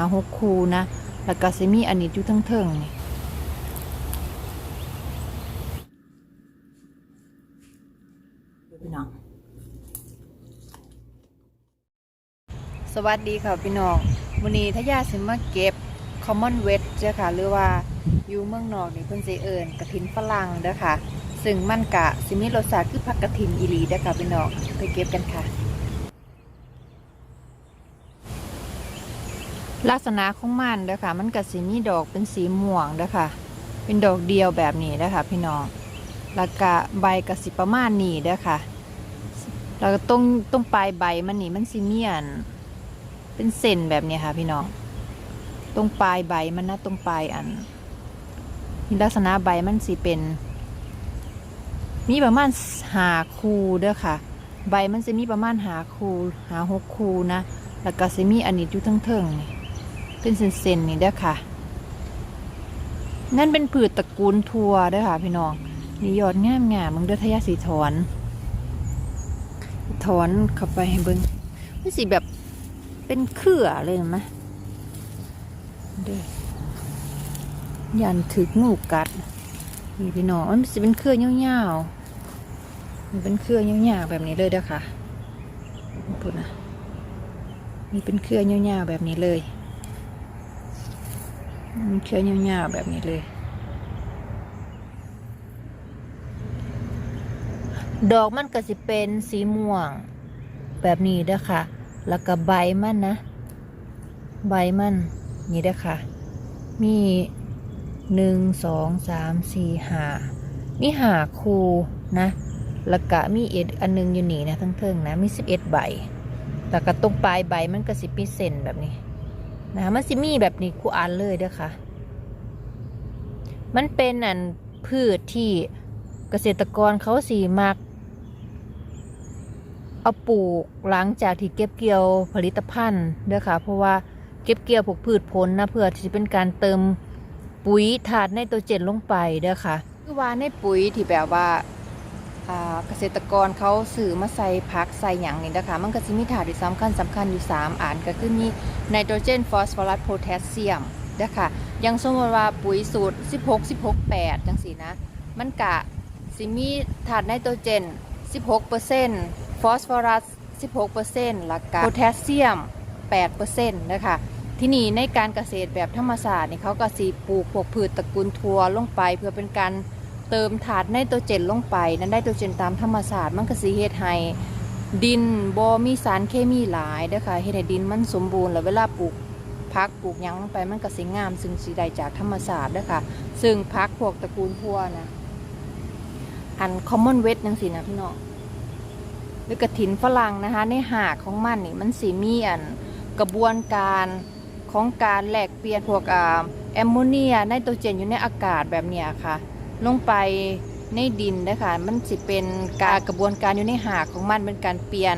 าหกคูนะ แล้วก็สิมีอันนี้อยู่ทั้งเทิงนี่พี่น้อง สวัสดีค่ะพี่น้องวันนี้ทายาสิมาเก็บ common w e t เจ้าค่ะ หรือว่าอยู่เมืองนอกนี่เพิ่นสิเอิ้นกระถินฝรั่งเด้อค่ะ ซึ่งมันกะสิมีรสชาติคือผักกระถินอีหลีเด้อค่ะพี่น้องไปเก็บกันค่ะ ลักษณะของมันเด้อค่ะ มันก็สิมีดอกเป็นสีม่วงเด้อค่ะ เป็นดอกเดียวแบบนี้เด้อค่ะ พี่น้องแล้วก็ใบก็สิประมาณนี้เด้อค่ะแล้วก็ตรงตรงปลายใบมันนี่มันสิมีอันเป็นเส้นแบบนี้ค่ะ พี่น้อง ตรงปลายใบมันนะตรงปลายอันลักษณะใบมันสิเป็น มีประมาณหาคูเด้อค่ะ ใบมันจะมีประมาณหาคูหาหกคูนะ แล้วก็สิมีอันนี้อยู่ทั้งเทิงนี่ เป็นเส้นๆนี่เด้อค่ะ นั่นเป็นผืชตระกูลทัวเด้อค่ะ พี่น้องนี่ยอดงามงามมึงเด้อทะยาสีถอน ถอนเข้าไปให้เบิ่งมันสิแบบเป็นเครือเลยเห็นไหมเด้อยันถึกงูกัดนี่พี่น้องมันสิเป็นเครือยาวๆมันเป็นเครือยาวๆแบบนี้เลยเด้อค่ะพูดนะนี่เป็นเครือยาวๆแบบนี้เลย เครือยาๆแบบนี้เลย ดอกมันก็สิเป็นสีม่วง แบบนี้เด้อค่ะ แล้วก็ใบมันนะ ใบมันนี่เด้อค่ะ มีหนึ่งสองสามสี่ห้ามีหาคูนะแล้วก็มีเอ็ดอันหนึงอยู่นี่นะทั้งเทิงนะ มีสิบเอ็ดใบ แต่ก็ตรงปลายใบมันก็สิปีเส้นแบบนี้ นะมันสิมีแบบนี้คูอันเลยเด้อค่ะ มันเป็นอันพืชที่เกษตรกรเขาสีมัก เอาปลูกหลังจากที่เก็บเกี่ยวผลิตภัณฑ์เด้อค่ะ เพราะว่าเก็บเกี่ยวพวกพืชผลนะเพื่อที่จะเป็นการเติมปุ๋ยถาดไนโตรเจนลงไปเด้อค่ะคือว่าในปุ๋ยที่แบบว่า เกษตรกรเขาสื่อมาใส่พักใส่อย่างนี้นะคะ มันก็จะมีถาดที่สำคัญสำคัญอยู่ 3อันก็คือมีไนโตรเจนฟอสฟอรัสโพแทสเซียมนะคะยังสมมติว่าปุ๋ยสูตร 16 16 8จังสีนะ มันกะสิมีถาดไนโตรเจน 16%ฟอสฟอรัส 16%แล้วก็โพแทสเซียม 8%นะคะที่นี่ในการเกษตรแบบธรรมศาสตร์นี่เขาก็สีปลูกพวกพืชตระกูลทัวลงไปเพื่อเป็นการ เติมถาดไนโตรเจนลงไปนั้นไนโตรเจนตามธรรมศาสตร์มันก็สิเฮ็ดให้ดินบ่มีสารเคมีหลายเด้อค่ะเฮ็ดให้ดินมันสมบูรณ์แล้วเวลาปลูกพักปลูกยังลงไปมันก็สิงาม ซึ่งสิได้จากธรรมศาสตร์เด้อค่ะ ซึ่งพักพวกตระกูลทัวนะอันคอมมอนเวทจังซี่นะพี่น้องหรือกระถินฝรั่งนะคะ ในหากของมันนี่มันสิมีอันกระบวนการของการแลกเปลี่ยนพวกอแอมโมเนียไนโตรเจนอยู่ในอากาศแบบเนี้ยค่ะ ลงไปในดินนะคะมันสิเป็นการกระบวนการอยู่ในหากของมันเป็นการเปลี่ยน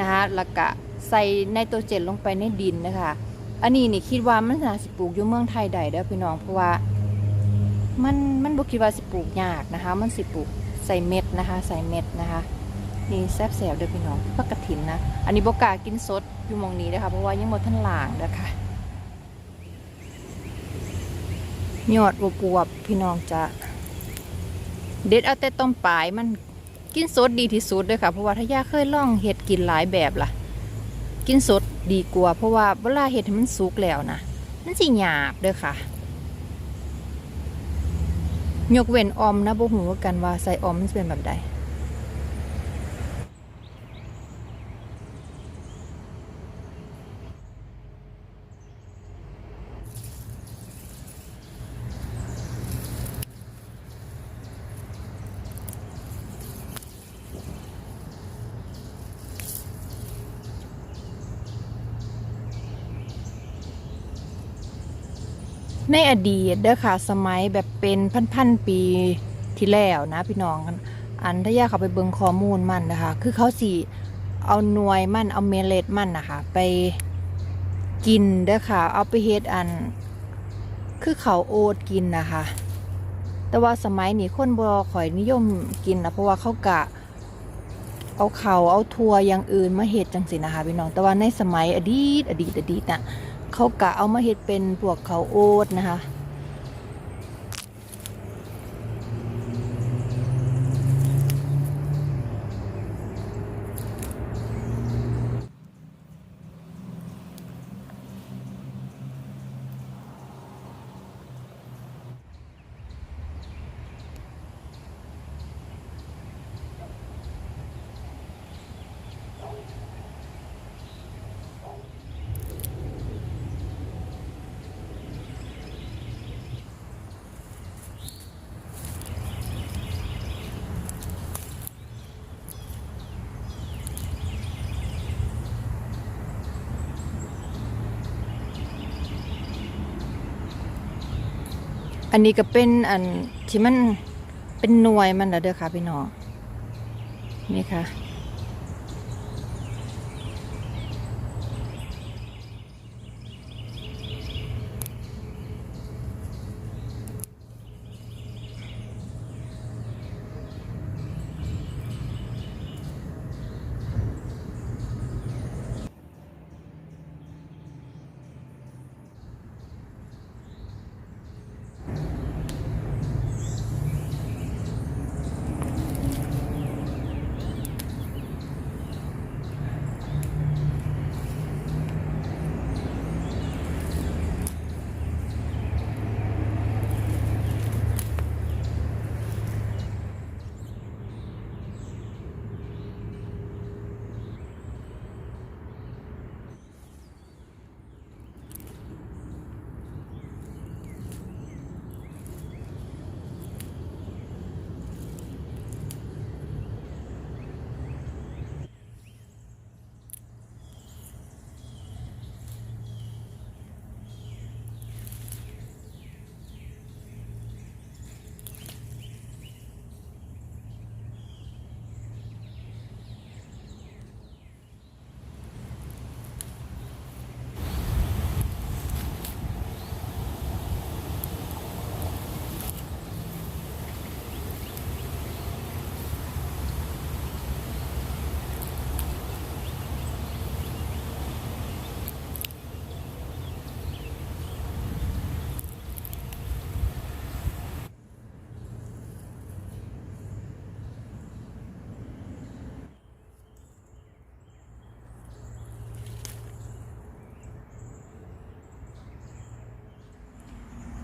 นะคะแล้วก็ใส่ไนโตรเจนลงไปในดินนะคะ อันนี้นี่คิดว่ามันน่าสิปลูกอยู่เมืองไทยได้เด้อพี่น้องเพราะว่ามันมันบ่คิดว่าสิปลูกยากนะคะ มันสิปลูกใส่เม็ดนะคะ ใส่เม็ดนะคะนี่แซ่บแสบเด้อพี่น้องผักกระถินนะ อันนี้บกากินสดอยู่มองนี้นะคะเพราะว่ายังบ่ทันหลางเด้อค่ะยอดบวบๆพี่น้องจะ เด็ดเอาแต่ต้มปลายมันกินสดดีที่สุดเลยค่ะเพราะว่าถ้าย่าเคยล่องเห็ดกินหลายแบบล่ะ กินสดดีกว่าเพราะว่าเวลาเห็ดมันสุกแล้วนะมันสิหยาบเด้อค่ะ ยกเว้นอมนะบ่หูว่ากันว่าใส่ออมมันเป็นแบบใด ในอดีตเด้อค่ะ สมัยแบบเป็นพันๆปีที่แล้วนะพี่น้อง อันถ้าอยากเขาไปเบิ่งข้อมูลมันนะคะ คือเขาสิเอาหน่วยมันเอาเมล็ดมันนะคะ ไปกินเด้อค่ะ เอาไปเฮ็ดอัน คือเขาโอ๊ตกินนะคะ แต่ว่าสมัยนี้คนบ่ข่อยนิยมกินนะเพราะว่าเขากะ เอาเขาเอาทัวอย่างอื่นมาเฮ็ดจังสินะคะพี่น้อง แต่ว่าในสมัยอดีตอดีตอดีตน่ะ เขากะเอามาเฮ็ดเป็นพวกเขาโอ๊ตนะคะ นนี้ก็เป็นอันที่มันเป็นหน่วยมันนะเด้อค่ะพี่น้องนี่ค่ะ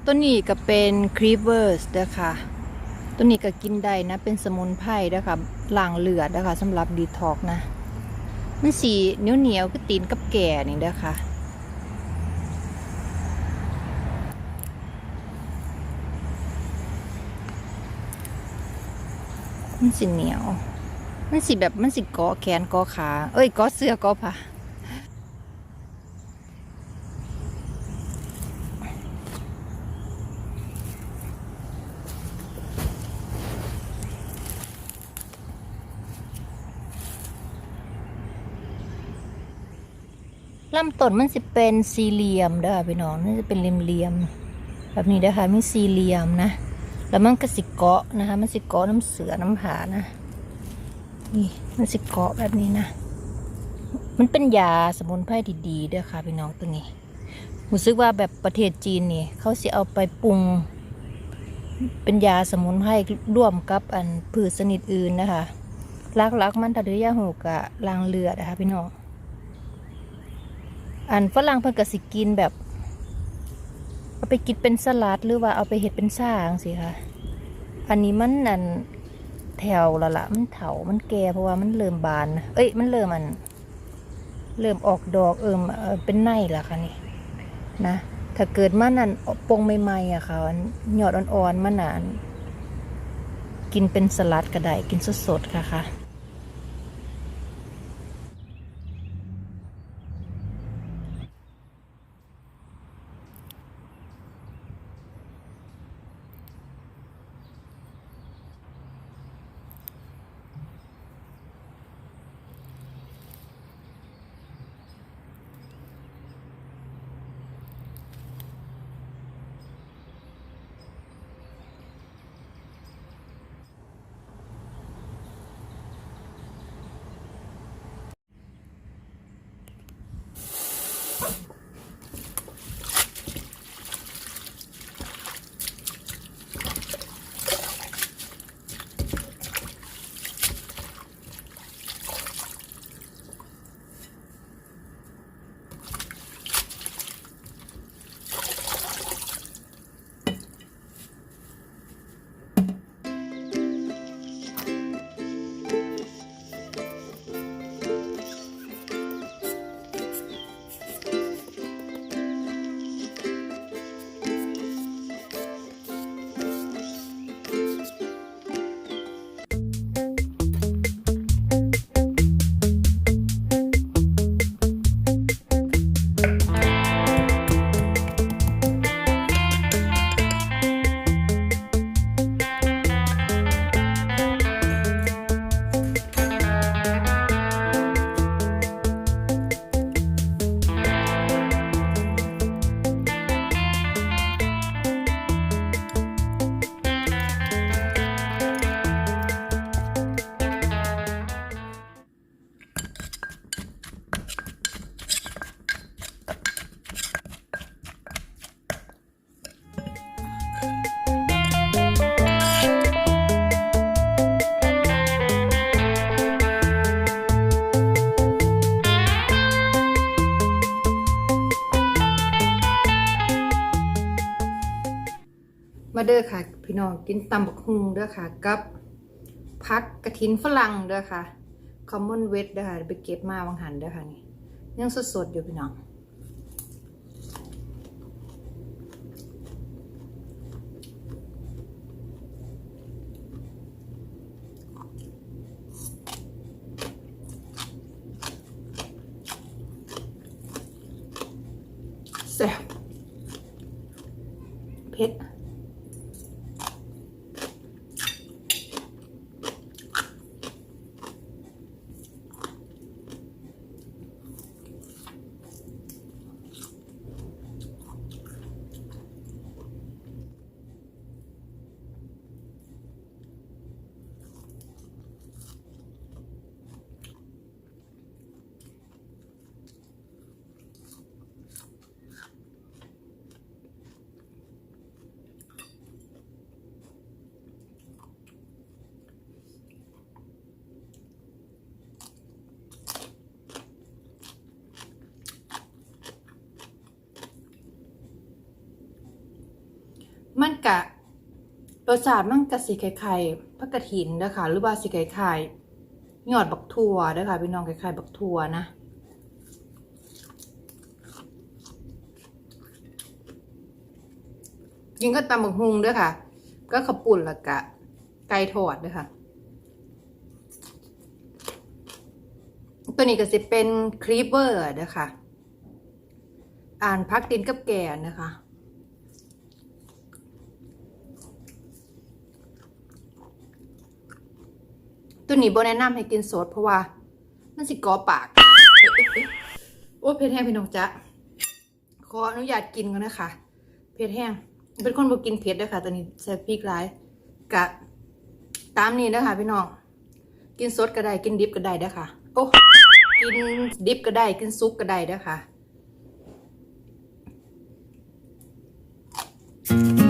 ตัวนี้ก็เป็นครีเวอร์สนะคะตัวนี้ก็กินได้นะ เป็นสมุนไพรนะคะล้างเลือดนะคะสำหรับดีท็อกนะ มันสีเหนียวเหนียวๆก็ตีนกับแก่นี่นะคะมันสีเหนียว มันสีแบบมันสีเกาะแขนเกาะขา เอ้ยเกาะเสื้อเกาะผ้า ลำต้นมันจะเป็นสี่เหลี่ยมเด้อพี่น้องมันจะเป็นเหลี่ยมๆแบบนี้เด้อค่ะมีสี่เหลี่ยมนะ แล้วมันก็สิเกาะนะคะมันสิเกาะน้ำเสือน้ำผานะนี่มันสิเกาะแบบนี้นะ มันเป็นยาสมุนไพรดีๆเด้อค่ะพี่น้องตัวนี้รู้สึกว่าแบบประเทศจีนนี่เขาสิเอาไปปรุง เป็นยาสมุนไพรร่วมกับอันพืชชนิดอื่นนะคะลักๆมันถ้าดื้อยาหูกะลางเลือดนะคะพี่น้อง อันฝรั่งเพิ่นก็สิกินแบบ เอาไปกินเป็นสลัดหรือว่าเอาไปเห็ดเป็นซ่าจังสิค่ะ อันนี้มันอันแถวละละมันเถามันแก่เพราะว่ามันเริ่มบาน เอ้ย มันเริ่มอัน เริ่มออกดอกเอิมเอ่อเป็นไนละค่ะนี่นะถ้าเกิดมันอันปงใหม่ๆอะค่ะอันยอดอ่อนๆมันอันกินเป็นสลัดก็ได้กินสดๆค่ะค่ะ มาเด้อค่ะ พี่น้องกินตำบักฮุงเด้อค่ะ กับพักกระถินฝรั่งเด้อค่ะคอมมอนเวทเด้อค่ะไปเก็บมาบางหันเด้อค่ะนี่ยังสดๆอยู่พี่น้องแซ่บเผ็ด มันกะรสชาติมันกะสีไข่ๆผักกระถินนะคะหรือว่าสีไข่ๆยอดบักทั่วเด้อค่ะพี่น้องไข่ๆบักทั่วนะกินก็ตำบักฮุงเด้วยค่ะ ก็ขาวปุ่นละกะ ไก่ทอดเด้วยค่ะ ตัวนี้ก็จะเป็นครีปเวอร์นะคะ อ่านพักดินกับแก่นะคะ ตัวนี้โบแนะนำให้กินสดเพราะว่า มันสิกอปาก โอ้เพชรแห้งพี่น้องจ๊ะขออนุญาตกินก่นนะคะเผ็ดแห้ง เป็นคนบ่กินเผ็ดด้วยค่ะตอนนี้ใส่พริกไลากะตามนี้นะคะพี่น้อง กินสดก็ได้กินดิบก็ได้ด้ค่ะ โอ้กินดิบก็ได้กินซุปก็ได้ด้ค่ะ thank you